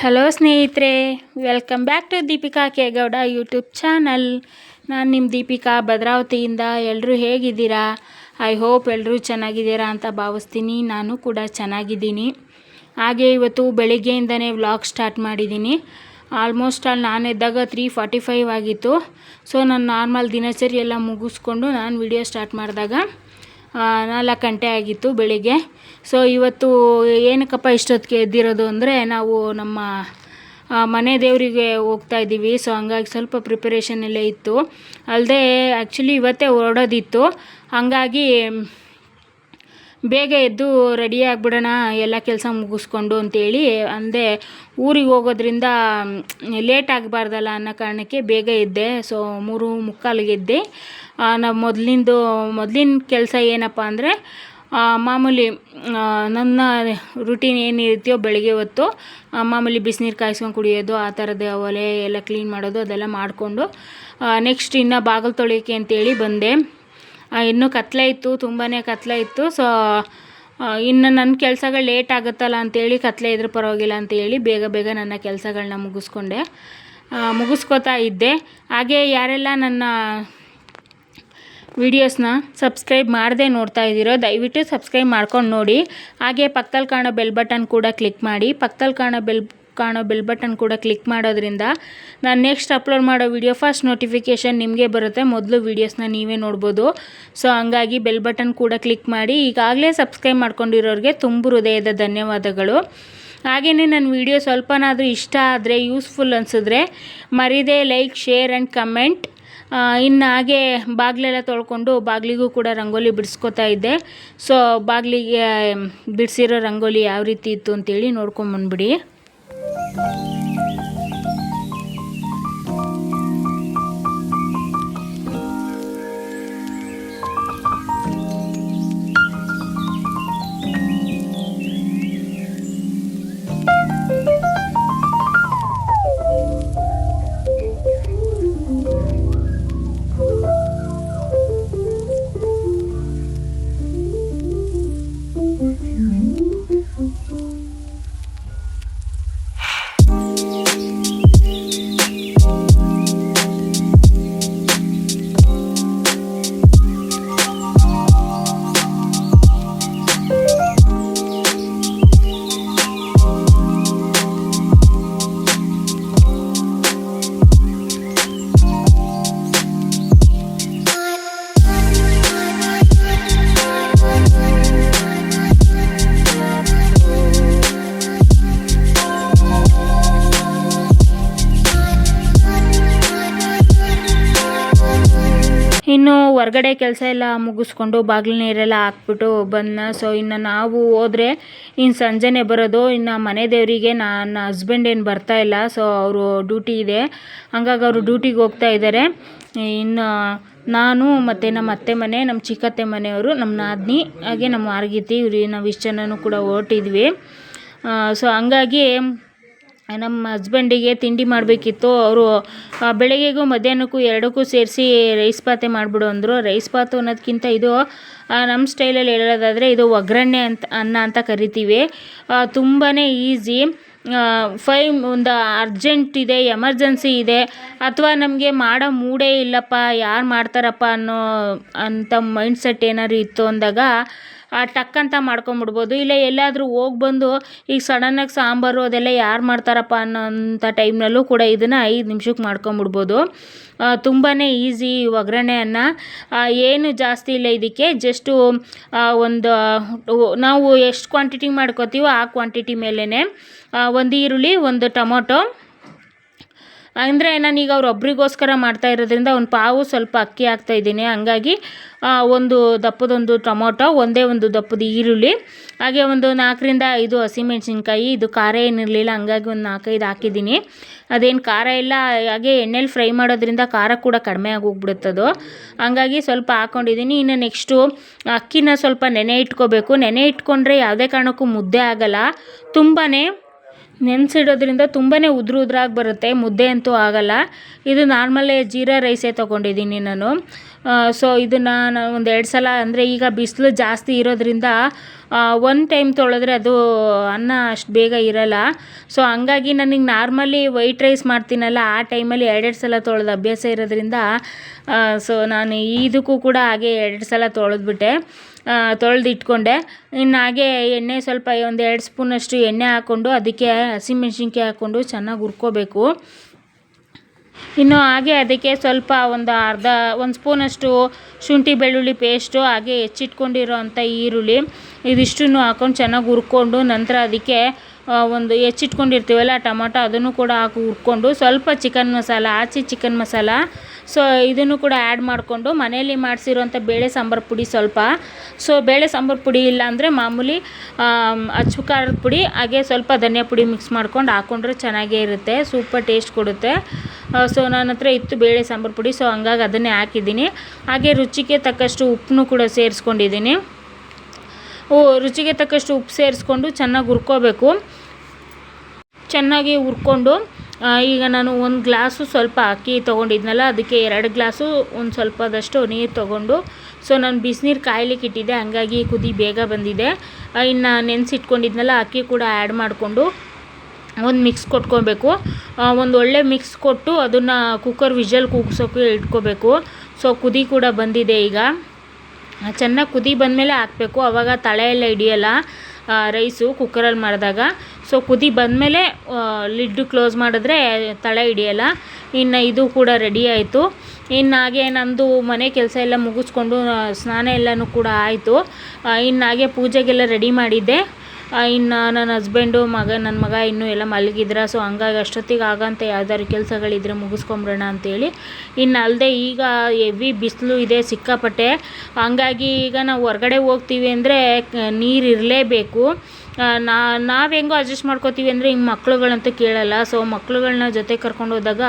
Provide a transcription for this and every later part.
Hello ಸ್ನೇಹಿತರೆ. Welcome back to Deepika Kegowda YouTube channel ನಾನು ನಿಮ್ಮ ದೀಪಿಕಾ ಭದ್ರಾವತಿಯಿಂದ. ಎಲ್ಲರೂ ಹೇಗಿದ್ದೀರಾ? ಐ ಹೋಪ್ ಎಲ್ಲರೂ ಚೆನ್ನಾಗಿದ್ದೀರಾ ಅಂತ ಭಾವಿಸ್ತೀನಿ. ನಾನು ಕೂಡ ಚೆನ್ನಾಗಿದ್ದೀನಿ. ಹಾಗೆ ಇವತ್ತು ಬೆಳಿಗ್ಗೆಯಿಂದನೇ ವ್ಲಾಗ್ ಸ್ಟಾರ್ಟ್ ಮಾಡಿದ್ದೀನಿ. ಆಲ್ಮೋಸ್ಟ್ ಅಲ್ಲಿ ನಾನು ಎದ್ದಾಗ ತ್ರೀ ಫಾರ್ಟಿ ಫೈವ್ ಆಗಿತ್ತು. ಸೊ ನಾನು ನಾರ್ಮಲ್ ದಿನಚರಿ ಎಲ್ಲ ಮುಗಿಸ್ಕೊಂಡು ನಾನು ವಿಡಿಯೋ ಸ್ಟಾರ್ಟ್ ಮಾಡಿದಾಗ ನಾಲ್ಕು ಗಂಟೆ ಆಗಿತ್ತು ಬೆಳಿಗ್ಗೆ. ಸೊ ಇವತ್ತು ಏನಕ್ಕಪ್ಪ ಇಷ್ಟೊತ್ತಿಗೆ ಎದ್ದಿರೋದು ಅಂದರೆ ನಾವು ನಮ್ಮ ಮನೆ ದೇವರಿಗೆ ಹೋಗ್ತಾ ಇದ್ದೀವಿ. ಸೊ ಹಂಗಾಗಿ ಸ್ವಲ್ಪ ಪ್ರಿಪರೇಷನ್ ಎಲ್ಲ ಇತ್ತು. ಅಲ್ಲದೆ ಆ್ಯಕ್ಚುಲಿ ಇವತ್ತೇ ಹೊರಡೋದಿತ್ತು. ಹಾಗಾಗಿ ಬೇಗ ಎದ್ದು ರೆಡಿ ಆಗಿಬಿಡೋಣ, ಎಲ್ಲ ಕೆಲಸ ಮುಗಿಸ್ಕೊಂಡು ಅಂತೇಳಿ ಅಂದರೆ ಊರಿಗೆ ಹೋಗೋದ್ರಿಂದ ಲೇಟ್ ಆಗಬಾರ್ದಲ್ಲ ಅನ್ನೋ ಕಾರಣಕ್ಕೆ ಬೇಗ ಎದ್ದೆ. ಸೊ ಮೂರು ಮುಕ್ಕಾಲಿಗೆ ಎದ್ದೆ. ನಾವು ಮೊದಲಿಂದು, ಮೊದಲಿನ ಕೆಲಸ ಏನಪ್ಪ ಅಂದರೆ ಮಾಮೂಲಿ ನನ್ನ ರುಟೀನ್ ಏನಿರುತ್ತೆಯೋ ಬೆಳಗ್ಗೆ ಹೊತ್ತು ಮಾಮೂಲಿ ಬಿಸಿನೀರು ಕಾಯಿಸ್ಕೊಂಡು ಕುಡಿಯೋದು, ಆ ಥರದ ಒಲೆ ಎಲ್ಲ ಕ್ಲೀನ್ ಮಾಡೋದು, ಅದೆಲ್ಲ ಮಾಡಿಕೊಂಡು ನೆಕ್ಸ್ಟ್ ಇನ್ನು ಬಾಗಿಲು ತೊಳಿಯೋಕ್ಕೆ ಅಂತೇಳಿ ಬಂದೆ. ಇನ್ನೂ ಕತ್ಲೆ ಇತ್ತು ತುಂಬಾ ಕತ್ಲೆ ಇತ್ತು. ಸೊ ಇನ್ನು ನನ್ನ ಕೆಲಸಗಳು ಲೇಟ್ ಆಗುತ್ತಲ್ಲ ಅಂತೇಳಿ ಕತ್ಲೆ ಇದ್ರೆ ಪರವಾಗಿಲ್ಲ ಅಂತೇಳಿ ಬೇಗ ಬೇಗ ನನ್ನ ಕೆಲಸಗಳನ್ನ ಮುಗಿಸ್ಕೊಂಡೆ. ಮುಗಿಸ್ಕೊತಾ ಇದ್ದೆ. ಹಾಗೆ ಯಾರೆಲ್ಲ ನನ್ನ ವೀಡಿಯೋಸ್ನ ಸಬ್ಸ್ಕ್ರೈಬ್ ಮಾಡದೆ ನೋಡ್ತಾ ಇದ್ದೀರೋ, ದಯವಿಟ್ಟು ಸಬ್ಸ್ಕ್ರೈಬ್ ಮಾಡ್ಕೊಂಡು ನೋಡಿ. ಹಾಗೆ ಪಕ್ಕದಲ್ಲಿ ಕಾಣೋ ಬೆಲ್ ಬಟನ್ ಕೂಡ ಕ್ಲಿಕ್ ಮಾಡಿ. ಪಕ್ಕದಲ್ಲಿ ಕಾಣೋ ಬೆಲ್ ಕಾಣೋ ಬೆಲ್ ಬಟನ್ ಕೂಡ ಕ್ಲಿಕ್ ಮಾಡೋದ್ರಿಂದ ನಾನು ನೆಕ್ಸ್ಟ್ ಅಪ್ಲೋಡ್ ಮಾಡೋ ವಿಡಿಯೋ ಫಸ್ಟ್ ನೋಟಿಫಿಕೇಷನ್ ನಿಮಗೆ ಬರುತ್ತೆ. ಮೊದಲು ವೀಡಿಯೋಸ್ನ ನೀವೇ ನೋಡ್ಬೋದು. ಸೊ, ಹಂಗಾಗಿ ಬೆಲ್ ಬಟನ್ ಕೂಡ ಕ್ಲಿಕ್ ಮಾಡಿ. ಈಗಾಗಲೇ ಸಬ್ಸ್ಕ್ರೈಬ್ ಮಾಡ್ಕೊಂಡಿರೋರಿಗೆ ತುಂಬ ಹೃದಯದ ಧನ್ಯವಾದಗಳು. ಹಾಗೆಯೇ ನನ್ನ ವಿಡಿಯೋ ಸ್ವಲ್ಪನಾದರೂ ಇಷ್ಟ ಆದರೆ, ಯೂಸ್ಫುಲ್ ಅನಿಸಿದ್ರೆ ಮರಿದೇ ಲೈಕ್, ಶೇರ್ ಆ್ಯಂಡ್ ಕಮೆಂಟ್. ಇನ್ನು ಹಾಗೆ ಬಾಗಿಲೆಲ್ಲ ತೊಳ್ಕೊಂಡು ಬಾಗಿಲಿಗೂ ಕೂಡ ರಂಗೋಲಿ ಬಿಡಿಸ್ಕೊತಾ ಇದ್ದೆ. ಸೊ ಬಾಗಿಲಿಗೆ, ಬಿಡಿಸಿರೋ ರಂಗೋಲಿ ಯಾವ ರೀತಿ ಇತ್ತು ಅಂತೇಳಿ ನೋಡ್ಕೊಂಬಂದ್ಬಿಡಿ ಹೊರ್ಗಡೆ ಕೆಲಸ ಎಲ್ಲ ಮುಗಿಸ್ಕೊಂಡು ಬಾಗಿಲು ನೀರೆಲ್ಲ ಹಾಕ್ಬಿಟ್ಟು ಬಂದ ಸೊ ಇನ್ನು ನಾವು ಹೋದರೆ ಇನ್ನು ಸಂಜೆನೇ ಬರೋದು. ಇನ್ನು ಮನೆ ದೇವರಿಗೆ ನನ್ನ ಹಸ್ಬೆಂಡ್ ಏನು ಬರ್ತಾ ಇಲ್ಲ. ಸೊ ಅವರು ಡ್ಯೂಟಿ ಇದೆ. ಹಂಗಾಗಿ ಅವರು ಡ್ಯೂಟಿಗೆ ಹೋಗ್ತಾ ಇದ್ದಾರೆ ಇನ್ನು ನಾನು ಮತ್ತು ನಮ್ಮ ಅತ್ತೆ ಮನೆ, ನಮ್ಮ ಚಿಕ್ಕತ್ತೆ ಮನೆಯವರು, ನಮ್ಮ ನಾದಿನಿ, ಹಾಗೆ ನಮ್ಮ ಆರ್ಗಿತಿ, ಇವ್ರಿ ನಾವು ಇಷ್ಟು ಜನನೂ ಕೂಡ ಹೊರಟಿದ್ವಿ. ಸೊ ಹಂಗಾಗಿ ನಮ್ಮ ಹಸ್ಬೆಂಡಿಗೆ ತಿಂಡಿ ಮಾಡಬೇಕಿತ್ತು. ಅವರು ಬೆಳಗ್ಗೆಗೂ ಮಧ್ಯಾಹ್ನಕ್ಕೂ ಎರಡಕ್ಕೂ ಸೇರಿಸಿ ರೈಸ್ ಪಾತೆ ಮಾಡಿಬಿಡು ಅಂದರು. ರೈಸ್ ಪಾತು ಅನ್ನೋದಕ್ಕಿಂತ ಇದು ನಮ್ಮ ಸ್ಟೈಲಲ್ಲಿ ಹೇಳೋದಾದರೆ ಇದು ಒಗ್ಗರಣೆ ಅಂತ, ಅನ್ನ ಅಂತ ಕರಿತೀವಿ. ತುಂಬಾ ಈಸಿ ಫೈ ಒಂದು ಅರ್ಜೆಂಟ್ ಇದೆ ಎಮರ್ಜೆನ್ಸಿ ಇದೆ. ಅಥವಾ ನಮಗೆ ಮಾಡೋ ಮೂಡೇ ಇಲ್ಲಪ್ಪ, ಯಾರು ಮಾಡ್ತಾರಪ್ಪ ಅನ್ನೋ ಅಂಥ ಮೈಂಡ್ ಸೆಟ್ ಏನಾದ್ರು ಇತ್ತು ಅಂದಾಗ ಟಕ್ ಅಂತ ಮಾಡ್ಕೊಂಬಿಡ್ಬೋದು. ಇಲ್ಲ, ಎಲ್ಲಾದರೂ ಹೋಗಿ ಬಂದು ಈಗ ಸಡನ್ನಾಗಿ ಸಾಂಬಾರು ಅದೆಲ್ಲ ಯಾರು ಮಾಡ್ತಾರಪ್ಪ ಅನ್ನೋಂಥ ಟೈಮ್ನಲ್ಲೂ ಕೂಡ ಇದನ್ನು ಐದು ನಿಮಿಷಕ್ಕೆ ಮಾಡ್ಕೊಂಬಿಡ್ಬೋದು. ತುಂಬಾ ಈಸಿ ಒಗ್ಗರಣೆ ಅನ್ನ ಏನು ಜಾಸ್ತಿ ಇಲ್ಲ ಇದಕ್ಕೆ ಜಸ್ಟು ಒಂದು, ನಾವು ಎಷ್ಟು ಕ್ವಾಂಟಿಟಿ ಮಾಡ್ಕೋತೀವೋ ಆ ಕ್ವಾಂಟಿಟಿ ಮೇಲೇ ಒಂದು ಈರುಳ್ಳಿ, ಒಂದು ಟೊಮೊಟೊ ಅಂದರೆ ನಾನೀಗ ಅವ್ರೊಬ್ರಿಗೋಸ್ಕರ ಮಾಡ್ತಾ ಇರೋದ್ರಿಂದ ಒಂದು ಪಾವು ಸ್ವಲ್ಪ ಅಕ್ಕಿ ಹಾಕ್ತಾ ಇದ್ದೀನಿ. ಹಂಗಾಗಿ ಒಂದು ದಪ್ಪದೊಂದು ಟೊಮೊಟೊ, ಒಂದೇ ಒಂದು ದಪ್ಪದ ಈರುಳ್ಳಿ, ಹಾಗೆ ಒಂದು ನಾಲ್ಕರಿಂದ ಐದು ಹಸಿಮೆಣ್ಸಿನ್ಕಾಯಿ, ಇದು ಖಾರ ಏನಿರಲಿಲ್ಲ ಹಂಗಾಗಿ ಒಂದು ನಾಲ್ಕೈದು ಹಾಕಿದ್ದೀನಿ. ಅದೇನು ಖಾರ ಇಲ್ಲ, ಹಾಗೆ ಎಣ್ಣೆಲಿ ಫ್ರೈ ಮಾಡೋದ್ರಿಂದ ಖಾರ ಕೂಡ ಕಡಿಮೆ ಆಗಿ ಹೋಗ್ಬಿಡುತ್ತದು ಹಂಗಾಗಿ ಸ್ವಲ್ಪ ಹಾಕ್ಕೊಂಡಿದ್ದೀನಿ ಇನ್ನು ನೆಕ್ಸ್ಟು, ಅಕ್ಕಿನ ಸ್ವಲ್ಪ ನೆನೆ ಇಟ್ಕೋಬೇಕು. ನೆನೆ ಇಟ್ಕೊಂಡ್ರೆ ಯಾವುದೇ ಕಾರಣಕ್ಕೂ ಮುದ್ದೆ ಆಗಲ್ಲ. ತುಂಬಾ ನೆನೆಸಿಡೋದ್ರಿಂದ ತುಂಬಾ ಉದುರು ಉದ್ರಾಗಿ ಬರುತ್ತೆ, ಮುದ್ದೆ ಅಂತೂ ಆಗಲ್ಲ. ಇದು ನಾರ್ಮಲೇ ಜೀರಾ ರೈಸೇ ತೊಗೊಂಡಿದ್ದೀನಿ ನಾನು. ಸೊ ಇದನ್ನು ನಾನು ಒಂದು ಎರಡು ಸಲ ಅಂದರೆ ಈಗ ಬಿಸಿಲು ಜಾಸ್ತಿ ಇರೋದ್ರಿಂದ ಒಂದು ಟೈಮ್ ತೊಳೆದ್ರೆ ಅದು ಅನ್ನ ಅಷ್ಟು ಬೇಗ ಇರಲ್ಲ. ಸೊ ಹಂಗಾಗಿ ನನಗೆ ನಾರ್ಮಲಿ ವೈಟ್ ರೈಸ್ ಮಾಡ್ತೀನಲ್ಲ, ಆ ಟೈಮಲ್ಲಿ ಎರಡೆರಡು ಸಲ ತೊಳೆದು ಅಭ್ಯಾಸ ಇರೋದ್ರಿಂದ ಸೊ ನಾನು ಇದಕ್ಕೂ ಕೂಡ ಹಾಗೆ ಎರಡು ಸಲ ತೊಳೆದ್ಬಿಟ್ಟೆ. ತೊಳೆದು ಇಟ್ಕೊಂಡೆ ಇನ್ನು ಹಾಗೆ ಎಣ್ಣೆ ಸ್ವಲ್ಪ ಒಂದು ಎರಡು ಸ್ಪೂನಷ್ಟು ಎಣ್ಣೆ ಹಾಕ್ಕೊಂಡು ಅದಕ್ಕೆ ಹಸಿಮೆಣ್ಸಿನ್ಕಾಯಿ ಹಾಕ್ಕೊಂಡು ಚೆನ್ನಾಗಿ ಹುರ್ಕೋಬೇಕು. ಇನ್ನು ಹಾಗೆ ಅದಕ್ಕೆ ಸ್ವಲ್ಪ ಒಂದು ಅರ್ಧ, ಒಂದು ಸ್ಪೂನಷ್ಟು ಶುಂಠಿ ಬೆಳ್ಳುಳ್ಳಿ ಪೇಸ್ಟು, ಹಾಗೆ ಹೆಚ್ಚಿಟ್ಕೊಂಡಿರೋ ಅಂಥ ಈರುಳ್ಳಿ ಇದಿಷ್ಟನ್ನು ಹಾಕ್ಕೊಂಡು ಚೆನ್ನಾಗಿ ಹುರ್ಕೊಂಡು ನಂತರ ಅದಕ್ಕೆ ಒಂದು ಹೆಚ್ಚಿಟ್ಕೊಂಡಿರ್ತೀವಲ್ಲ ಟೊಮೊಟೊ ಅದನ್ನು ಕೂಡ ಹಾಕಿ ಹುರ್ಕೊಂಡು ಸ್ವಲ್ಪ ಚಿಕನ್ ಮಸಾಲ, ಆಚೆ ಚಿಕನ್ ಮಸಾಲ ಸೊ ಇದನ್ನು ಕೂಡ ಆ್ಯಡ್ ಮಾಡಿಕೊಂಡು ಮನೆಯಲ್ಲಿ ಮಾಡಿಸಿರುವಂಥ ಬೇಳೆ ಸಾಂಬಾರು ಪುಡಿ ಸ್ವಲ್ಪ. ಸೊ ಬೇಳೆ ಸಾಂಬಾರು ಪುಡಿ ಇಲ್ಲ ಅಂದರೆ ಮಾಮೂಲಿ ಅಚ್ಚು ಖಾರದ ಪುಡಿ, ಹಾಗೆ ಸ್ವಲ್ಪ ಧನಿಯಾ ಪುಡಿ ಮಿಕ್ಸ್ ಮಾಡ್ಕೊಂಡು ಹಾಕ್ಕೊಂಡ್ರೆ ಚೆನ್ನಾಗೇ ಇರುತ್ತೆ ಸೂಪರ್ ಟೇಸ್ಟ್ ಕೊಡುತ್ತೆ. ಸೊ ನನ್ನ ಹತ್ರ ಇತ್ತು ಬೇಳೆ ಸಾಂಬಾರು ಪುಡಿ ಸೊ ಹಂಗಾಗಿ ಅದನ್ನೇ ಹಾಕಿದ್ದೀನಿ. ಹಾಗೆ ರುಚಿಗೆ ತಕ್ಕಷ್ಟು ಉಪ್ಪನ್ನು ಕೂಡ ಸೇರಿಸ್ಕೊಂಡಿದ್ದೀನಿ. ಓ, ರುಚಿಗೆ ತಕ್ಕಷ್ಟು ಉಪ್ಪು ಸೇರಿಸ್ಕೊಂಡು ಚೆನ್ನಾಗಿ ಹುರ್ಕೋಬೇಕು. ಚೆನ್ನಾಗಿ ಹುರ್ಕೊಂಡು ಈಗ ನಾನು ಒಂದು ಗ್ಲಾಸು ಸ್ವಲ್ಪ ಅಕ್ಕಿ ತೊಗೊಂಡಿದ್ನಲ್ಲ, ಅದಕ್ಕೆ ಎರಡು ಗ್ಲಾಸು ಒಂದು ಸ್ವಲ್ಪದಷ್ಟು ನೀರು ತೊಗೊಂಡು, ಸೊ ನಾನು ಬಿಸಿನೀರು ಕಾಯ್ಲಿಕ್ಕೆ ಇಟ್ಟಿದ್ದೆ, ಹಂಗಾಗಿ ಕುದಿ ಬೇಗ ಬಂದಿದೆ. ಇನ್ನು ನೆನೆಸಿಟ್ಕೊಂಡಿದ್ನಲ್ಲ, ಅಕ್ಕಿ ಕೂಡ ಆ್ಯಡ್ ಮಾಡಿಕೊಂಡು ಒಂದು ಮಿಕ್ಸ್ ಕೊಟ್ಕೊಬೇಕು. ಒಂದು ಒಳ್ಳೆ ಮಿಕ್ಸ್ ಕೊಟ್ಟು ಅದನ್ನು ಕುಕ್ಕರ್ ವಿಜಲ್ ಕೂಗ್ಸೋಕೆ ಇಟ್ಕೋಬೇಕು. ಸೊ ಕುದಿ ಕೂಡ ಬಂದಿದೆ ಈಗ. ಚೆನ್ನಾಗಿ ಕುದಿ ಬಂದಮೇಲೆ ಹಾಕಬೇಕು ಆವಾಗ ತಳೆ ಎಲ್ಲ ಹಿಡಿಯಲ್ಲ. ರೈಸು ಕುಕ್ಕರಲ್ಲಿ ಮಾಡಿದಾಗ. ಸೊ ಕುದಿ ಬಂದಮೇಲೆ ಲಿಡ್ಡು ಕ್ಲೋಸ್ ಮಾಡಿದ್ರೆ ತಳ ಹಿಡಿಯಲ್ಲ. ಇನ್ನು ಇದು ಕೂಡ ರೆಡಿ ಆಯಿತು. ಇನ್ನು ಹಾಗೆ ನಂದು ಮನೆ ಕೆಲಸ ಎಲ್ಲ ಮುಗಿಸ್ಕೊಂಡು ಸ್ನಾನ ಎಲ್ಲನೂ ಕೂಡ ಆಯಿತು. ಇನ್ನು ಹಾಗೆ ಪೂಜೆಗೆಲ್ಲ ರೆಡಿ ಮಾಡಿದ್ದೆ. ಇನ್ನು ನನ್ನ ಹಸ್ಬೆಂಡು ಮಗ ನನ್ನ ಮಗ ಇನ್ನೂ ಎಲ್ಲ ಮಲಗಿದ್ರ ಸೊ ಹಂಗಾಗಿ ಅಷ್ಟೊತ್ತಿಗೆ ಆಗಂತ ಯಾವ್ದಾದ್ರು ಕೆಲಸಗಳಿದ್ರೆ ಮುಗಿಸ್ಕೊಂಬಿಡೋಣ ಅಂತೇಳಿ. ಇನ್ನು ಅಲ್ಲದೆ ಈಗ ಹೆವಿ ಬಿಸಿಲು ಇದೆ ಸಿಕ್ಕಾಪಟ್ಟೆ. ಹಂಗಾಗಿ ಈಗ ನಾವು ಹೊರ್ಗಡೆ ಹೋಗ್ತೀವಿ ಅಂದರೆ ನೀರು ಇರಲೇಬೇಕು. ನಾ, ನಾವು ಹೆಂಗೋ ಅಡ್ಜಸ್ಟ್ ಮಾಡ್ಕೋತೀವಿ ಅಂದರೆ ಹಿಂಗೆ ಮಕ್ಳುಗಳಂತೂ ಕೇಳಲ್ಲ. ಸೊ ಮಕ್ಳುಗಳ್ನ ಜೊತೆ ಕರ್ಕೊಂಡು ಹೋದಾಗ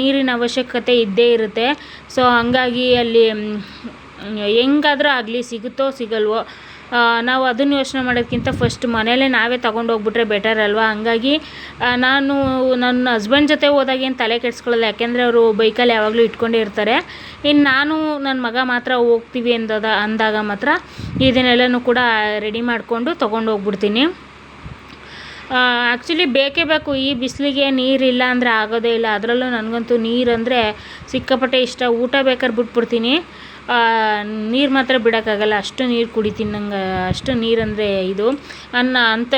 ನೀರಿನ ಅವಶ್ಯಕತೆ ಇದ್ದೇ ಇರುತ್ತೆ. ಸೊ ಹಂಗಾಗಿ ಅಲ್ಲಿ ಹೆಂಗಾದ್ರೂ ಆಗಲಿ, ಸಿಗುತ್ತೋ, ಸಿಗಲ್ವೋ ನಾವು ಅದನ್ನು ಯೋಚನೆ ಮಾಡೋದಕ್ಕಿಂತ ಫಸ್ಟ್ ಮನೆಯಲ್ಲೇ ನಾವೇ ತಗೊಂಡೋಗ್ಬಿಟ್ರೆ ಬೆಟರ್ ಅಲ್ವಾ? ಹಂಗಾಗಿ ನಾನು ನನ್ನ ಹಸ್ಬೆಂಡ್ ಜೊತೆ ಹೋದಾಗ ಏನು ತಲೆ ಕೆಡಿಸ್ಕೊಳ್ಳಲ್ಲ. ಯಾಕೆಂದರೆ ಅವರು ಬೈಕಲ್ಲಿ ಯಾವಾಗಲೂ ಇಟ್ಕೊಂಡೇ ಇರ್ತಾರೆ. ಇನ್ನು ನಾನು ನನ್ನ ಮಗ ಮಾತ್ರ ಹೋಗ್ತೀವಿ ಅಂದದ, ಅಂದಾಗ ಮಾತ್ರ ಇದನ್ನೆಲ್ಲನೂ ಕೂಡ ರೆಡಿ ಮಾಡಿಕೊಂಡು ತೊಗೊಂಡೋಗ್ಬಿಡ್ತೀನಿ ಆ್ಯಕ್ಚುಲಿ ಬೇಕೇ ಬೇಕು. ಈ ಬಿಸಿಲಿಗೆ ನೀರಿಲ್ಲ ಅಂದರೆ ಆಗೋದೇ ಇಲ್ಲ. ಅದರಲ್ಲೂ ನನಗಂತೂ ನೀರು ಅಂದರೆ ಸಿಕ್ಕಾಪಟ್ಟೆ ಇಷ್ಟ. ಊಟ ಬೇಕಾದ್ರೆ ಬಿಟ್ಬಿಡ್ತೀನಿ. ನೀರು ಮಾತ್ರ ಬಿಡೋಕ್ಕಾಗಲ್ಲ, ಅಷ್ಟು ನೀರು ಕುಡಿತೀನಿ ನಂಗೆ ಅಷ್ಟು ನೀರಂದರೆ ಇದು. ಅನ್ನ ಅಂತ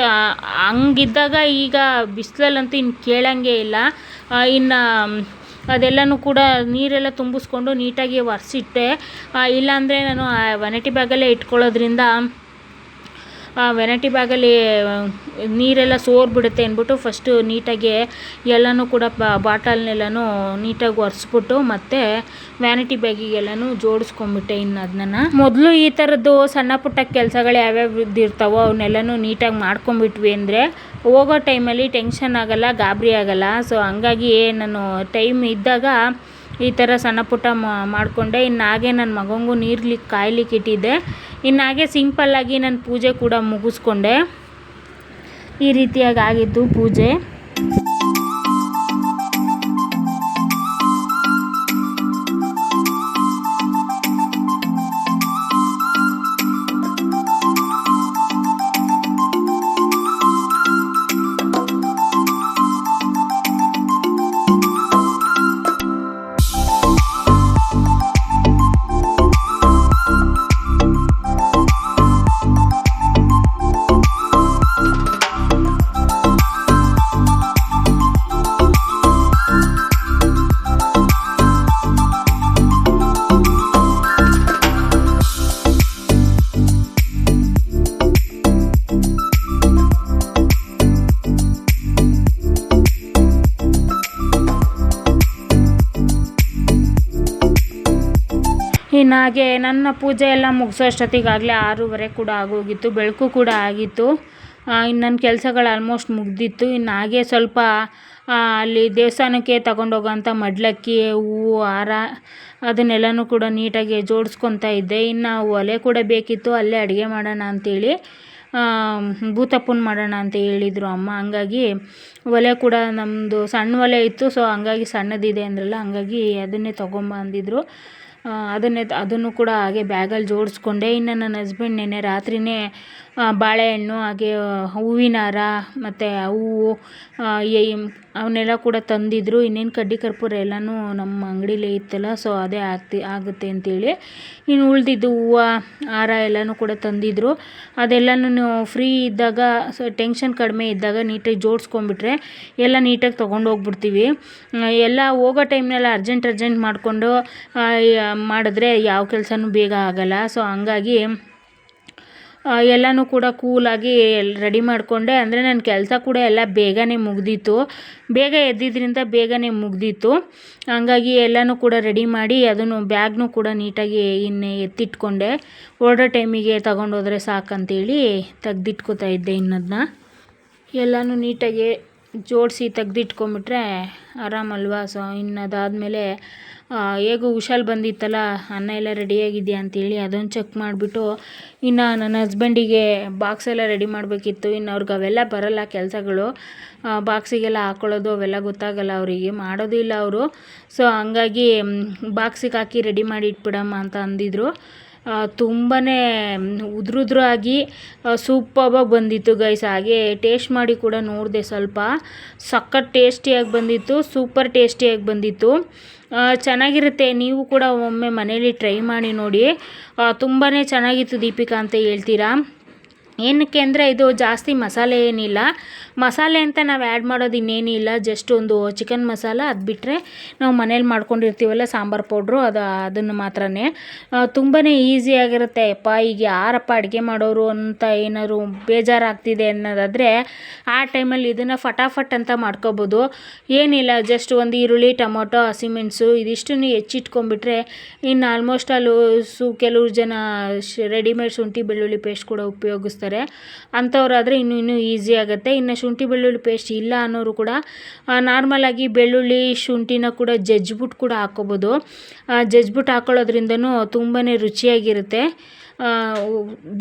ಹಂಗಿದ್ದಾಗ ಈಗ ಬಿಸಿಲಲ್ಲಂತೂ ಇನ್ನು ಕೇಳೋಂಗೆ ಇಲ್ಲ. ಇನ್ನು, ಅದೆಲ್ಲನೂ ಕೂಡ ನೀರೆಲ್ಲ ತುಂಬಿಸ್ಕೊಂಡು ನೀಟಾಗಿ ಒರೆಸಿಟ್ಟೆ. ಇಲ್ಲಾಂದರೆ ನಾನು ವನಿಟಿ ಬ್ಯಾಗಲ್ಲೇ ಇಟ್ಕೊಳ್ಳೋದ್ರಿಂದ ವೆನೈಟಿ ಬ್ಯಾಗಲ್ಲಿ ನೀರೆಲ್ಲ ಸೋರ್ಬಿಡುತ್ತೆ ಅಂದ್ಬಿಟ್ಟು ಫಸ್ಟು ನೀಟಾಗಿ ಎಲ್ಲನೂ ಕೂಡ ಬಾಟಲ್ನೆಲ್ಲನೂ ನೀಟಾಗಿ ಒರೆಸ್ಬಿಟ್ಟು ಮತ್ತು ವ್ಯಾನಿಟಿ ಬ್ಯಾಗಿಗೆಲ್ಲನೂ ಜೋಡಿಸ್ಕೊಂಬಿಟ್ಟೆ ಇನ್ನು ಅದನ್ನ ಮೊದಲು ಈ ಥರದ್ದು ಸಣ್ಣ ಪುಟ್ಟ ಕೆಲಸಗಳು ಯಾವ್ಯಾವ ಇರ್ತಾವೋ ಅವನ್ನೆಲ್ಲನೂ ನೀಟಾಗಿ ಮಾಡ್ಕೊಂಬಿಟ್ವಿ ಅಂದರೆ ಹೋಗೋ ಟೈಮಲ್ಲಿ ಟೆನ್ಷನ್ ಆಗೋಲ್ಲ, ಗಾಬರಿ ಆಗೋಲ್ಲ. ಸೊ ಹಂಗಾಗಿ ನಾನು ಟೈಮ್ ಇದ್ದಾಗ ಈ ಥರ ಸಣ್ಣ ಪುಟ್ಟ ಮಾಡಿಕೊಂಡೆ. ಇನ್ನು ಹಾಗೆ ನನ್ನ ಮಗನಿಗೂ ನೀರ್ಲಿಕ್ಕೆ ಕಾಯ್ಲಿಕ್ಕೆ ಇಟ್ಟಿದ್ದೆ. ಇನ್ನು ಹಾಗೆ ಸಿಂಪಲ್ಲಾಗಿ ನಾನು ಪೂಜೆ ಕೂಡ ಮುಗಿಸ್ಕೊಂಡೆ. ಈ ರೀತಿಯಾಗಿ ಆಗಿದ್ದು ಪೂಜೆ. ಹಾಗೆ ನನ್ನ ಪೂಜೆ ಎಲ್ಲ ಮುಗಿಸೋ ಅಷ್ಟೊತ್ತಿಗಾಗಲೇ ಆರೂವರೆ ಕೂಡ ಆಗೋಗಿತ್ತು, ಬೆಳಕು ಕೂಡ ಆಗಿತ್ತು. ಇನ್ನು ನನ್ನ ಕೆಲಸಗಳು ಆಲ್ಮೋಸ್ಟ್ ಮುಗಿದಿತ್ತು. ಇನ್ನು ಹಾಗೆ ಸ್ವಲ್ಪ ಅಲ್ಲಿ ದೇವಸ್ಥಾನಕ್ಕೆ ತಗೊಂಡೋಗೋಂಥ ಮಡ್ಲಕ್ಕಿ, ಹೂವು, ಹಾರ ಅದನ್ನೆಲ್ಲನೂ ಕೂಡ ನೀಟಾಗಿ ಜೋಡಿಸ್ಕೊತಾ ಇದ್ದೆ. ಇನ್ನು ಒಲೆ ಕೂಡ ಬೇಕಿತ್ತು, ಅಲ್ಲೇ ಅಡುಗೆ ಮಾಡೋಣ ಅಂಥೇಳಿ ಭೂತಪ್ಪನ ಮಾಡೋಣ ಅಂತ ಹೇಳಿದರು ಅಮ್ಮ. ಹಂಗಾಗಿ ಒಲೆ ಕೂಡ ನಮ್ಮದು ಸಣ್ಣ ಒಲೆ ಇತ್ತು ಸೊ ಹಂಗಾಗಿ ಸಣ್ಣದಿದೆ ಅಂದ್ರಲ್ಲ, ಹಂಗಾಗಿ ಅದನ್ನೇ ತೊಗೊಂಬಂದಿದ್ರು. ಅದನ್ನೇ ಅದನ್ನು ಕೂಡ ಹಾಗೆ ಬ್ಯಾಗಲ್ಲಿ ಜೋಡಿಸ್ಕೊಂಡೆ. ಇನ್ನು ನನ್ನ ಹಸ್ಬೆಂಡ್ ನೆನ್ನೆ ರಾತ್ರಿಯೇ ಬಾಳೆಹಣ್ಣು, ಹಾಗೆ ಹೂವಿನ ಹಾರ, ಮತ್ತು ಹೂವು ಅವನ್ನೆಲ್ಲ ಕೂಡ ತಂದಿದ್ರು. ಇನ್ನೇನು ಕಡ್ಡಿ ಕರ್ಪೂರ ಎಲ್ಲನೂ ನಮ್ಮ ಅಂಗಡಿಲೇ ಇತ್ತಲ್ಲ ಸೊ ಅದೇ ಆಗ್ತಿ, ಆಗುತ್ತೆ ಅಂತೇಳಿ. ಇನ್ನು ಉಳಿದಿದ್ದು ಹೂವು, ಹಾರ ಎಲ್ಲನೂ ಕೂಡ ತಂದಿದ್ರು. ಅದೆಲ್ಲನೂ ಫ್ರೀ ಇದ್ದಾಗ ಸೊ ಟೆನ್ಷನ್ ಕಡಿಮೆ ಇದ್ದಾಗ ನೀಟಾಗಿ ಜೋಡಿಸ್ಕೊಂಬಿಟ್ರೆ ಎಲ್ಲ ನೀಟಾಗಿ ತೊಗೊಂಡೋಗ್ಬಿಡ್ತೀವಿ ಎಲ್ಲ ಹೋಗೋ ಟೈಮ್ನೆಲ್ಲ ಅರ್ಜೆಂಟ್ ಅರ್ಜೆಂಟ್ ಮಾಡಿಕೊಂಡು ಮಾಡಿದ್ರೆ ಯಾವ ಕೆಲಸನೂ ಬೇಗ ಆಗಲ್ಲ. ಸೊ ಹಂಗಾಗಿ ಎಲ್ಲನೂ ಕೂಡ ಕೂಲಾಗಿ ರೆಡಿ ಮಾಡಿಕೊಂಡೆ. ಅಂದರೆ ನನ್ನ ಕೆಲಸ ಕೂಡ ಎಲ್ಲ ಬೇಗನೆ ಮುಗ್ದಿತ್ತು. ಬೇಗ ಎದ್ದಿದ್ದರಿಂದ ಬೇಗನೆ ಮುಗ್ದಿತ್ತು. ಹಂಗಾಗಿ ಎಲ್ಲನೂ ಕೂಡ ರೆಡಿ ಮಾಡಿ ಅದನ್ನು ಬ್ಯಾಗ್ನೂ ಕೂಡ ನೀಟಾಗಿ ಇನ್ನು ಎತ್ತಿಟ್ಕೊಂಡೆ. ಓಡೋ ಟೈಮಿಗೆ ತಗೊಂಡೋದ್ರೆ ಸಾಕಂತೇಳಿ ತೆಗ್ದಿಟ್ಕೋತಾ ಇದ್ದೆ ಇನ್ನದನ್ನ ಎಲ್ಲನೂ ನೀಟಾಗಿ ಜೋಡಿಸಿ ತೆಗ್ದಿಟ್ಕೊಂಬಿಟ್ರೆ ಆರಾಮಲ್ವಾ? ಸೊ ಇನ್ನು ಅದಾದಮೇಲೆ ಹೇಗೂ ಹುಷಾಲ್ ಬಂದಿತ್ತಲ್ಲ, ಅನ್ನ ಎಲ್ಲ ರೆಡಿಯಾಗಿದೆಯಾ ಅಂತೇಳಿ ಅದೊಂದು ಚೆಕ್ ಮಾಡಿಬಿಟ್ಟು, ಇನ್ನು ನನ್ನ ಹಸ್ಬೆಂಡಿಗೆ ಬಾಕ್ಸ್ ಎಲ್ಲ ರೆಡಿ ಮಾಡಬೇಕಿತ್ತು. ಇನ್ನು ಅವ್ರಿಗೆ ಅವೆಲ್ಲ ಬರಲ್ಲ ಕೆಲಸಗಳು. ಬಾಕ್ಸಿಗೆಲ್ಲ ಹಾಕೊಳ್ಳೋದು ಅವೆಲ್ಲ ಗೊತ್ತಾಗಲ್ಲ ಅವರಿಗೆ. ಮಾಡೋದು ಇಲ್ಲ ಅವರು. ಸೊ ಹಂಗಾಗಿ ಬಾಕ್ಸಿಗೆ ಹಾಕಿ ರೆಡಿ ಮಾಡಿ ಇಟ್ಬಿಡಮ್ಮ ಅಂತ ಅಂದಿದ್ರು. ತುಂಬಾ ಉದ್ರುದ್ರು ಆಗಿ ಸೂಪರ್ಬಾಗಿ ಬಂದಿತ್ತು ಗೈಸ್ ಹಾಗೆ ಟೇಸ್ಟ್ ಮಾಡಿ ಕೂಡ ನೋಡಿದೆ ಸ್ವಲ್ಪ. ಸಖತ್ ಟೇಸ್ಟಿಯಾಗಿ ಬಂದಿತ್ತು ಸೂಪರ್ ಟೇಸ್ಟಿಯಾಗಿ ಬಂದಿತ್ತು. ಚೆನ್ನಾಗಿರುತ್ತೆ. ನೀವು ಕೂಡ ಒಮ್ಮೆ ಮನೇಲಿ ಟ್ರೈ ಮಾಡಿ ನೋಡಿ. ತುಂಬಾ ಚೆನ್ನಾಗಿತ್ತು ದೀಪಿಕಾ ಅಂತ ಹೇಳ್ತೀರಾ? ಏನಕ್ಕೆ ಅಂದರೆ ಇದು ಜಾಸ್ತಿ ಮಸಾಲೆ ಏನಿಲ್ಲ. ಮಸಾಲೆ ಅಂತ ನಾವು ಆ್ಯಡ್ ಮಾಡೋದು ಇನ್ನೇನಿಲ್ಲ ಜಸ್ಟ್ ಒಂದು ಚಿಕನ್ ಮಸಾಲ, ಅದು ಬಿಟ್ಟರೆ ನಾವು ಮನೇಲಿ ಮಾಡ್ಕೊಂಡಿರ್ತೀವಲ್ಲ ಸಾಂಬಾರು ಪೌಡ್ರು, ಅದು, ಅದನ್ನು ಮಾತ್ರನೇ. ತುಂಬಾ ಈಸಿಯಾಗಿರುತ್ತೆ ಅಪ್ಪ ಈಗ ಯಾರಪ್ಪ ಅಡುಗೆ ಮಾಡೋರು ಅಂತ ಏನಾದ್ರು ಬೇಜಾರಾಗ್ತಿದೆ ಅನ್ನೋದಾದರೆ ಆ ಟೈಮಲ್ಲಿ ಇದನ್ನು ಫಟಾಫಟ್ ಅಂತ ಮಾಡ್ಕೋಬೋದು. ಏನಿಲ್ಲ ಜಸ್ಟ್ ಒಂದು ಈರುಳ್ಳಿ, ಟೊಮೊಟೊ ಹಸಿಮೆಣಸು ಇದಿಷ್ಟನ್ನು ಹೆಚ್ಚಿಟ್ಕೊಂಡ್ಬಿಟ್ರೆ ಇನ್ನು ಆಲ್ಮೋಸ್ಟ್ ಅಲ್ಲೂ ಸು ಕೆಲವು ಜನ ರೆಡಿಮೇಡ್ ಶುಂಠಿ, ಬೆಳ್ಳುಳ್ಳಿ ಪೇಸ್ಟ್ ಕೂಡ ಉಪಯೋಗಿಸ್ತಾರೆ. ಅಂಥವ್ರಾದರೆ ಇನ್ನೂ ಇನ್ನೂ ಈಸಿ ಆಗುತ್ತೆ. ಇನ್ನು ಶುಂಠಿ, ಬೆಳ್ಳುಳ್ಳಿ ಪೇಸ್ಟ್ ಇಲ್ಲ ಅನ್ನೋರು ಕೂಡ ನಾರ್ಮಲಾಗಿ ಬೆಳ್ಳುಳ್ಳಿ, ಶುಂಠಿನ ಕೂಡ ಜಜ್ಜಿಬಿಟ್ಟು ಕೂಡ ಹಾಕ್ಕೋಬೋದು ಜಜ್ಬಿಟ್ಟು ಹಾಕ್ಕೊಳ್ಳೋದ್ರಿಂದನೂ ತುಂಬಾ ರುಚಿಯಾಗಿರುತ್ತೆ.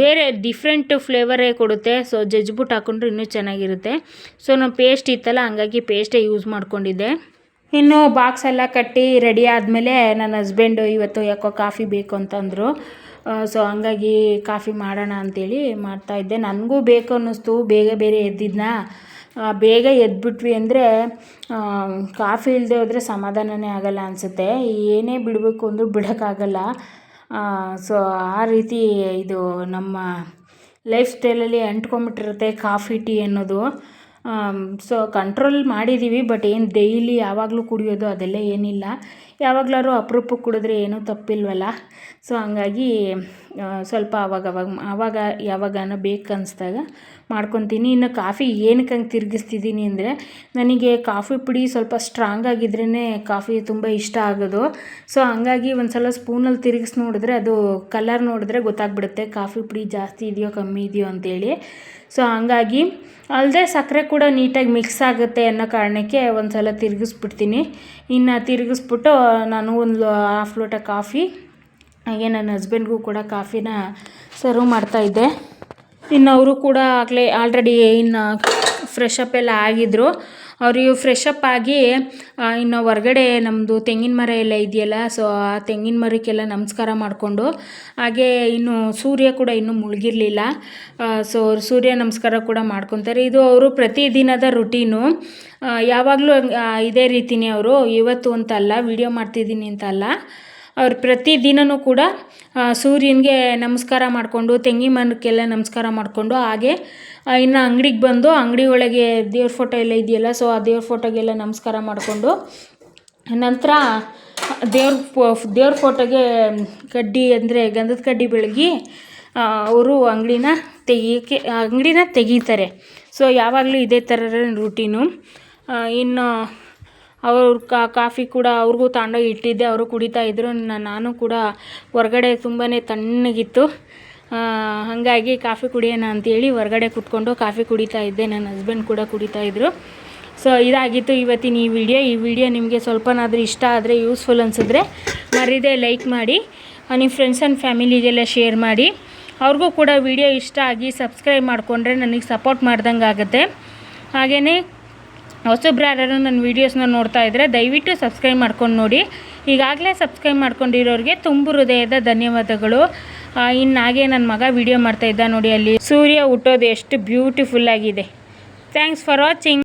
ಬೇರೆ ಡಿಫ್ರೆಂಟ್ ಫ್ಲೇವರೇ ಕೊಡುತ್ತೆ. ಸೊ ಜಜ್ಬಿಟ್ಟು ಹಾಕ್ಕೊಂಡ್ರೆ ಇನ್ನೂ ಚೆನ್ನಾಗಿರುತ್ತೆ. ಸೊ ನಾವು ಪೇಸ್ಟ್ ಇತ್ತಲ್ಲ, ಹಂಗಾಗಿ ಪೇಸ್ಟೇ ಯೂಸ್ ಮಾಡ್ಕೊಂಡಿದ್ದೆ. ಇನ್ನು ಬಾಕ್ಸ್ ಎಲ್ಲ ಕಟ್ಟಿ ರೆಡಿ ಆದಮೇಲೆ ನನ್ನ ಹಸ್ಬೆಂಡು ಇವತ್ತು ಯಾಕೋ ಕಾಫಿ ಬೇಕು ಅಂತಂದರು. ಸೊ ಹಂಗಾಗಿ ಕಾಫಿ ಮಾಡೋಣ ಅಂಥೇಳಿ ಮಾಡ್ತಾಯಿದ್ದೆ ನನಗೂ ಬೇಕು ಅನ್ನಿಸ್ತು. ಬೇಗ ಬೇರೆ ಎದ್ದಿದ್ನಾ? ಬೇಗ ಎದ್ಬಿಟ್ವಿ ಅಂದರೆ ಕಾಫಿ ಇಲ್ಲದೆ ಹೋದರೆ ಸಮಾಧಾನನೇ ಆಗಲ್ಲ ಅನಿಸುತ್ತೆ. ಏನೇ ಬಿಡಬೇಕು ಅಂದರೂ ಬಿಡೋಕ್ಕಾಗಲ್ಲ. ಸೊ ಆ ರೀತಿ ಇದು ನಮ್ಮ ಲೈಫ್ ಸ್ಟೈಲಲ್ಲಿ ಅಂಟ್ಕೊಂಬಿಟ್ಟಿರುತ್ತೆ ಕಾಫಿ ಟೀ ಅನ್ನೋದು. ಸೊ ಕಂಟ್ರೋಲ್ ಮಾಡಿದ್ದೀವಿ ಬಟ್ ಏನು ಡೈಲಿ ಯಾವಾಗಲೂ ಕುಡಿಯೋದು ಅದೆಲ್ಲ ಏನಿಲ್ಲ. ಯಾವಾಗಲಾದ್ರು ಅಪರೂಪಕ್ಕೆ ಕುಡಿದ್ರೆ ಏನೂ ತಪ್ಪಿಲ್ವಲ್ಲ? ಸೊ ಹಂಗಾಗಿ ಸ್ವಲ್ಪ ಅವಾಗ ಅವಾಗ ಆವಾಗ ಯಾವಾಗಾನ ಬೇಕು ಅನಿಸ್ದಾಗ ಮಾಡ್ಕೊತೀನಿ. ಇನ್ನು ಕಾಫಿ ಏನಕ್ಕೆ ಹಂಗೆ ತಿರುಗಿಸ್ತಿದ್ದೀನಿ ಅಂದರೆ ನನಗೆ ಕಾಫಿ ಪುಡಿ ಸ್ವಲ್ಪ ಸ್ಟ್ರಾಂಗ್ ಆಗಿದ್ರೇ ಕಾಫಿ ತುಂಬ ಇಷ್ಟ ಆಗೋದು. ಸೊ ಹಂಗಾಗಿ ಒಂದು ಸಲ ಸ್ಪೂನಲ್ಲಿ ತಿರುಗಿಸಿ ನೋಡಿದ್ರೆ ಅದು ಕಲರ್ ನೋಡಿದ್ರೆ ಗೊತ್ತಾಗ್ಬಿಡುತ್ತೆ ಕಾಫಿ ಪುಡಿ ಜಾಸ್ತಿ ಇದೆಯೋ ಕಮ್ಮಿ ಇದೆಯೋ ಅಂತೇಳಿ. ಸೊ ಹಂಗಾಗಿ ಅಲ್ಲದೆ ಸಕ್ಕರೆ ಕೂಡ ನೀಟಾಗಿ ಮಿಕ್ಸ್ ಆಗುತ್ತೆ ಅನ್ನೋ ಕಾರಣಕ್ಕೆ ಒಂದು ಸಲ ತಿರುಗಿಸ್ಬಿಡ್ತೀನಿ. ಇನ್ನು ತಿರುಗಿಸ್ಬಿಟ್ಟು ನಾನು ಒಂದು ಹಾಫ್ ಲೋಟ ಕಾಫಿ ಹಾಗೆ ನನ್ನ ಹಸ್ಬೆಂಡ್ಗೂ ಕೂಡ ಕಾಫಿನ ಸರ್ವ್ ಮಾಡ್ತಾಯಿದ್ದೆ ಇನ್ನು ಅವರು ಕೂಡ ಆಗಲೇ ಆಲ್ರೆಡಿ ಇನ್ನು ಫ್ರೆಶ್ ಅಪ್ ಎಲ್ಲ ಆಗಿದ್ದರು ಅವರು ಫ್ರೆಶ್ ಅಪ್ ಆಗಿ ಇನ್ನು ಹೊರಗಡೆ ನಮ್ಮದು ತೆಂಗಿನ ಮರ ಎಲ್ಲ ಇದೆಯಲ್ಲ ಸೊ ಆ ತೆಂಗಿನ ಮರಕ್ಕೆಲ್ಲ ನಮಸ್ಕಾರ ಮಾಡಿಕೊಂಡು, ಹಾಗೆ ಇನ್ನು ಸೂರ್ಯ ಕೂಡ ಇನ್ನೂ ಮುಳುಗಿರಲಿಲ್ಲ. ಸೊ ಸೂರ್ಯ ನಮಸ್ಕಾರ ಕೂಡ ಮಾಡ್ಕೊತಾರೆ. ಇದು ಅವರು ಪ್ರತಿದಿನದ ರುಟೀನು ಯಾವಾಗಲೂ ಇದೇ ರೀತಿನೇ ಅವರು, ಇವತ್ತು ಅಂತ ಅಲ್ಲ ವಿಡಿಯೋ ಮಾಡ್ತಿದ್ದೀನಿ ಅಂತ ಅಲ್ಲ. ಅವ್ರು ಪ್ರತಿದಿನವೂ ಕೂಡ ಸೂರ್ಯನಿಗೆ ನಮಸ್ಕಾರ ಮಾಡಿಕೊಂಡು ತೆಂಗಿನ ಮರಕ್ಕೆಲ್ಲ ನಮಸ್ಕಾರ ಮಾಡಿಕೊಂಡು, ಹಾಗೆ ಇನ್ನು ಅಂಗಡಿಗೆ ಬಂದು, ಅಂಗಡಿ ಒಳಗೆ ದೇವ್ರ ಫೋಟೋ ಎಲ್ಲ ಇದೆಯಲ್ಲ ಸೊ ಆ ದೇವ್ರ ಫೋಟೋಗೆಲ್ಲ ನಮಸ್ಕಾರ ಮಾಡಿಕೊಂಡು, ನಂತರ ದೇವ್ರ ದೇವ್ರ ಫೋಟೋಗೆ ಕಡ್ಡಿ ಅಂದರೆ ಗಂಧದ ಕಡ್ಡಿ ಬೆಳಗಿ ಅವರು ಅಂಗಡಿನ ತೆಗಿಯೋಕ್ಕೆ ಅಂಗಡಿನ ತೆಗೀತಾರೆ. ಸೊ ಯಾವಾಗಲೂ ಇದೇ ಥರ ರೂಟೀನು ಇನ್ನು ಅವ್ರ ಕಾಫಿ ಕೂಡ ಅವ್ರಿಗೂ ತಗೊಂಡೋಗಿ ಇಟ್ಟಿದ್ದೆ, ಅವರು ಕುಡಿತಾ ಇದ್ದರು ನಾನು ಕೂಡ ಹೊರಗಡೆ ತುಂಬಾ ತಣ್ಣಗಿತ್ತು. ಹಾಗಾಗಿ ಕಾಫಿ ಕುಡಿಯೋಣ ಅಂತೇಳಿ ಹೊರಗಡೆ ಕುತ್ಕೊಂಡು ಕಾಫಿ ಕುಡಿತಾ ಇದ್ದೆ. ನನ್ನ ಹಸ್ಬೆಂಡ್ ಕೂಡ ಕುಡಿತಾ ಇದ್ದರು ಸೊ ಇದಾಗಿತ್ತು ಇವತ್ತಿನ ಈ ವಿಡಿಯೋ ಈ ವಿಡಿಯೋ ನಿಮಗೆ ಸ್ವಲ್ಪನಾದರೂ ಇಷ್ಟ ಆದರೆ ಯೂಸ್ಫುಲ್ ಅನಿಸಿದ್ರೆ ಮರಿದೆ ಲೈಕ್ ಮಾಡಿ ನಿಮ್ಮ ಫ್ರೆಂಡ್ಸ್ ಆ್ಯಂಡ್ ಫ್ಯಾಮಿಲಿಗೆಲ್ಲ ಶೇರ್ ಮಾಡಿ. ಅವ್ರಿಗೂ ಕೂಡ ವಿಡಿಯೋ ಇಷ್ಟ ಆಗಿ ಸಬ್ಸ್ಕ್ರೈಬ್ ಮಾಡಿಕೊಂಡ್ರೆ ನನಗೆ ಸಪೋರ್ಟ್ ಮಾಡ್ದಂಗೆ ಆಗುತ್ತೆ ಹಾಗೆಯೇ ಹೊಸಬ್ರು ಯಾರು ನನ್ನ ವೀಡಿಯೋಸ್ನ ನೋಡ್ತಾ ಇದ್ದರೆ ದಯವಿಟ್ಟು ಸಬ್ಸ್ಕ್ರೈಬ್ ಮಾಡ್ಕೊಂಡು ನೋಡಿ. ಈಗಾಗಲೇ ಸಬ್ಸ್ಕ್ರೈಬ್ ಮಾಡ್ಕೊಂಡಿರೋರಿಗೆ ತುಂಬ ಹೃದಯದ ಧನ್ಯವಾದಗಳು. ಇನ್ನು ಹಾಗೆ ನನ್ನ ಮಗ ವಿಡಿಯೋ ಮಾಡ್ತಾ ಇದ್ದ ನೋಡಿ ಅಲ್ಲಿ. ಸೂರ್ಯ ಹುಟ್ಟೋದು ಎಷ್ಟು ಬ್ಯೂಟಿಫುಲ್ ಆಗಿದೆ. Thanks for watching.